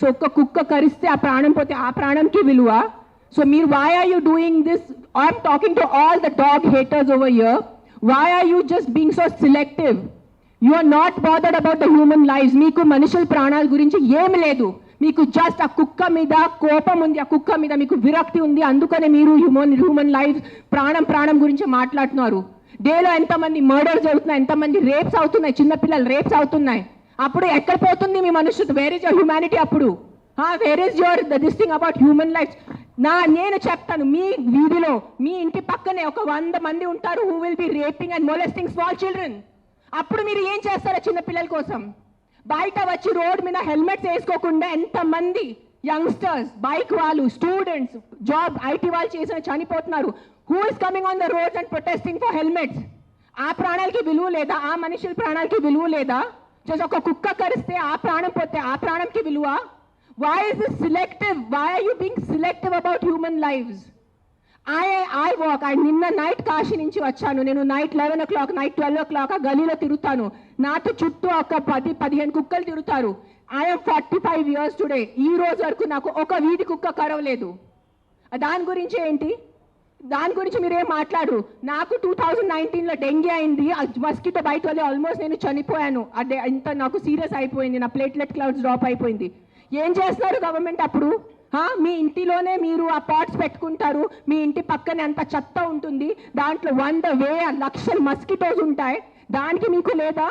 So ఒక్క కుక్క కరిస్తే ఆ ప్రాణం పోతే ఆ ప్రాణంకి విలువ. సో మీరు why are you doing this I'm talking to all the dog haters over here why are you just being so selective you are not bothered about the human life మీకు మనుషుల ప్రాణాల గురించి ఏమి లేదు. మీకు జస్ట్ ఆ కుక్క మీద కోపం ఉంది. ఆ కుక్క మీద మీకు విరక్తి ఉంది. అందుకనే మీరు హ్యూమన్ హ్యూమన్ లైఫ్ ప్రాణం ప్రాణం గురించి మాట్లాడుతున్నారు. డేలో ఎంతమంది మర్డర్స్ జరుగుతున్నాయి? ఎంతమంది రేప్స్ అవుతున్నాయి? చిన్నపిల్లలు రేప్స్ అవుతున్నాయి. అప్పుడు ఎక్కడ పోతుంది మీ మనుషులు వేర్ ఇస్ యువర్ హ్యుమానిటీ అప్పుడు? Where is your the this thing about human life నా నేను చెప్తాను మీ వీధిలో మీ ఇంటి పక్కనే ఒక వంద మంది ఉంటారు who will be raping and molesting small children అప్పుడు మీరు ఏం చేస్తారు చిన్న పిల్లల కోసం? బయట వచ్చి రోడ్ మీద హెల్మెట్స్ వేసుకోకుండా ఎంతమంది యంగ్స్టర్స్ బైక్ వాళ్ళు స్టూడెంట్స్ జాబ్ ఐటీ వాళ్ళు చేసిన చనిపోతున్నారు. Who is coming on the roads and protesting for helmets ఆ ప్రాణాలకి విలువ లేదా? ఆ మనుషుల ప్రాణాలకి విలువ లేదా? జస్ట్ ఒక కుక్క కరిస్తే ఆ ప్రాణం పోతే ఆ ప్రాణంకి విలువ why is this selective why are you being selective about human lives I I walk I నిన్న నైట్ కాశీ నుంచి వచ్చాను. నేను night eleven o'clock night twelve o'clock ఆ గలీలో తిరుగుతాను. నాతో చుట్టూ ఒక పది పదిహేను కుక్కలు తిరుగుతారు. I'm forty five years today ఈ రోజు వరకు నాకు ఒక వీధి కుక్క కరవలేదు. దాని గురించి ఏంటి? దాని గురించి మీరేం మాట్లాడరు. నాకు టూ థౌజండ్ నైన్టీన్లో డెంగీ అయింది. మస్కిటో బయట వల్ల ఆల్మోస్ట్ నేను చనిపోయాను. అదే ఇంత నాకు సీరియస్ అయిపోయింది. నా ప్లేట్లెట్ క్లౌడ్స్ డ్రాప్ అయిపోయింది. ఏం చేస్తున్నారు గవర్నమెంట్ అప్పుడు? హా, మీ ఇంటిలోనే మీరు ఆ పాట్స్ పెట్టుకుంటారు. మీ ఇంటి పక్కనే అంత చెత్త ఉంటుంది. దాంట్లో వంద వే లక్షల మస్కిటోస్ ఉంటాయి. దానికి మీకు లేదా?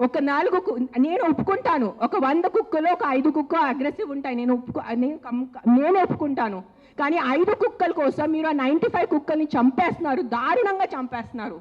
ఒక నాలుగు కు- నేను ఒప్పుకుంటాను. ఒక వంద కుక్కలో ఒక ఐదు కుక్క అగ్రెసివ్ ఉంటాయి. నేను ఒప్పుకో నేను నేను ఒప్పుకుంటాను. కానీ ఐదు కుక్కల కోసం మీరు ఆ నైంటీ ఫైవ్ కుక్కల్ని చంపేస్తున్నారు. దారుణంగా చంపేస్తున్నారు.